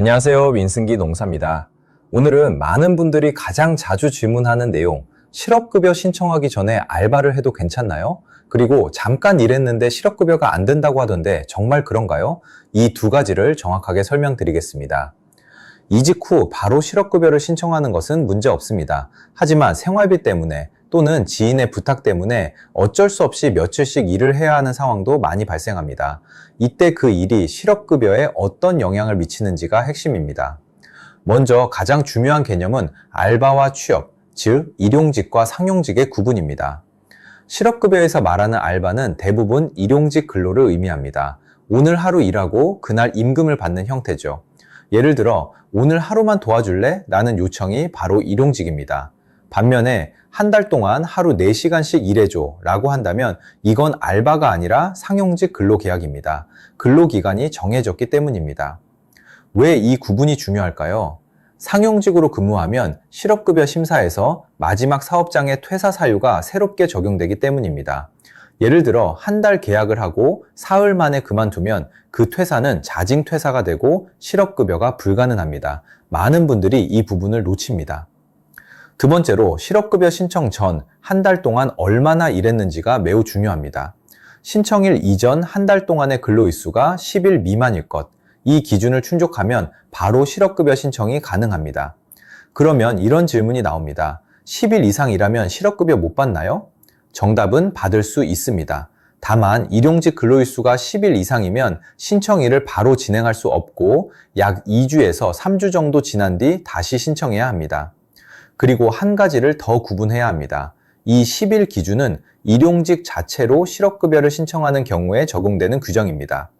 안녕하세요. 민승기 농사입니다. 오늘은 많은 분들이 가장 자주 질문하는 내용, 실업급여 신청하기 전에 알바를 해도 괜찮나요? 그리고 잠깐 일했는데 실업급여가 안 된다고 하던데 정말 그런가요? 이 두 가지를 정확하게 설명드리겠습니다. 이직 후 바로 실업급여를 신청하는 것은 문제 없습니다. 하지만 생활비 때문에 또는 지인의 부탁 때문에 어쩔 수 없이 며칠씩 일을 해야 하는 상황도 많이 발생합니다. 이때 그 일이 실업급여에 어떤 영향을 미치는지가 핵심입니다. 먼저 가장 중요한 개념은 알바와 취업, 즉 일용직과 상용직의 구분입니다. 실업급여에서 말하는 알바는 대부분 일용직 근로를 의미합니다. 오늘 하루 일하고 그날 임금을 받는 형태죠. 예를 들어 오늘 하루만 도와줄래? 라는 요청이 바로 일용직입니다. 반면에 한 달 동안 하루 4시간씩 일해줘 라고 한다면 이건 알바가 아니라 상용직 근로계약입니다. 근로기간이 정해졌기 때문입니다. 왜 이 구분이 중요할까요? 상용직으로 근무하면 실업급여 심사에서 마지막 사업장의 퇴사 사유가 새롭게 적용되기 때문입니다. 예를 들어 한 달 계약을 하고 사흘 만에 그만두면 그 퇴사는 자진 퇴사가 되고 실업급여가 불가능합니다. 많은 분들이 이 부분을 놓칩니다. 두 번째로 실업급여 신청 전 한 달 동안 얼마나 일했는지가 매우 중요합니다. 신청일 이전 한 달 동안의 근로일수가 10일 미만일 것. 이 기준을 충족하면 바로 실업급여 신청이 가능합니다. 그러면 이런 질문이 나옵니다. 10일 이상 일하면 실업급여 못 받나요? 정답은 받을 수 있습니다. 다만 일용직 근로일수가 10일 이상이면 신청일을 바로 진행할 수 없고 약 2주에서 3주 정도 지난 뒤 다시 신청해야 합니다. 그리고 한 가지를 더 구분해야 합니다. 이 10일 기준은 일용직 자체로 실업급여를 신청하는 경우에 적용되는 규정입니다.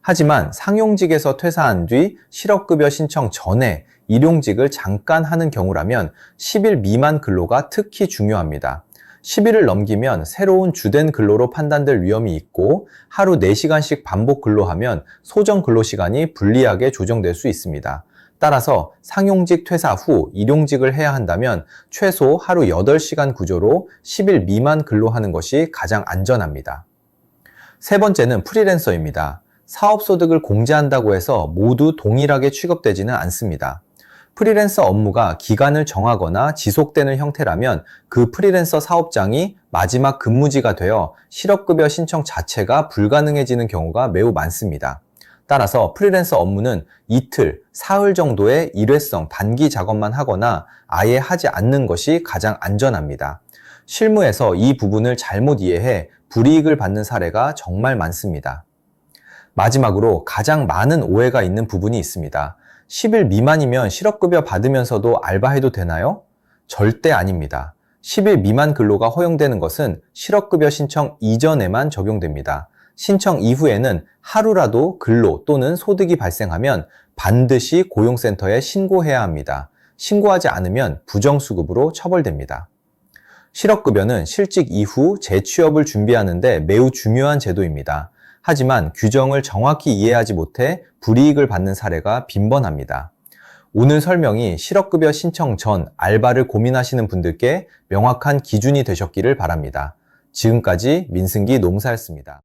하지만 상용직에서 퇴사한 뒤 실업급여 신청 전에 일용직을 잠깐 하는 경우라면 10일 미만 근로가 특히 중요합니다. 10일을 넘기면 새로운 주된 근로로 판단될 위험이 있고 하루 4시간씩 반복 근로하면 소정 근로시간이 불리하게 조정될 수 있습니다. 따라서 상용직 퇴사 후 일용직을 해야 한다면 최소 하루 8시간 구조로 10일 미만 근로하는 것이 가장 안전합니다. 세 번째는 프리랜서입니다. 사업소득을 공제한다고 해서 모두 동일하게 취급되지는 않습니다. 프리랜서 업무가 기간을 정하거나 지속되는 형태라면 그 프리랜서 사업장이 마지막 근무지가 되어 실업급여 신청 자체가 불가능해지는 경우가 매우 많습니다. 따라서 프리랜서 업무는 이틀, 사흘 정도의 일회성 단기 작업만 하거나 아예 하지 않는 것이 가장 안전합니다. 실무에서 이 부분을 잘못 이해해 불이익을 받는 사례가 정말 많습니다. 마지막으로 가장 많은 오해가 있는 부분이 있습니다. 10일 미만이면 실업급여 받으면서도 알바해도 되나요? 절대 아닙니다. 10일 미만 근로가 허용되는 것은 실업급여 신청 이전에만 적용됩니다. 신청 이후에는 하루라도 근로 또는 소득이 발생하면 반드시 고용센터에 신고해야 합니다. 신고하지 않으면 부정수급으로 처벌됩니다. 실업급여는 실직 이후 재취업을 준비하는데 매우 중요한 제도입니다. 하지만 규정을 정확히 이해하지 못해 불이익을 받는 사례가 빈번합니다. 오늘 설명이 실업급여 신청 전 알바를 고민하시는 분들께 명확한 기준이 되셨기를 바랍니다. 지금까지 민승기 농사였습니다.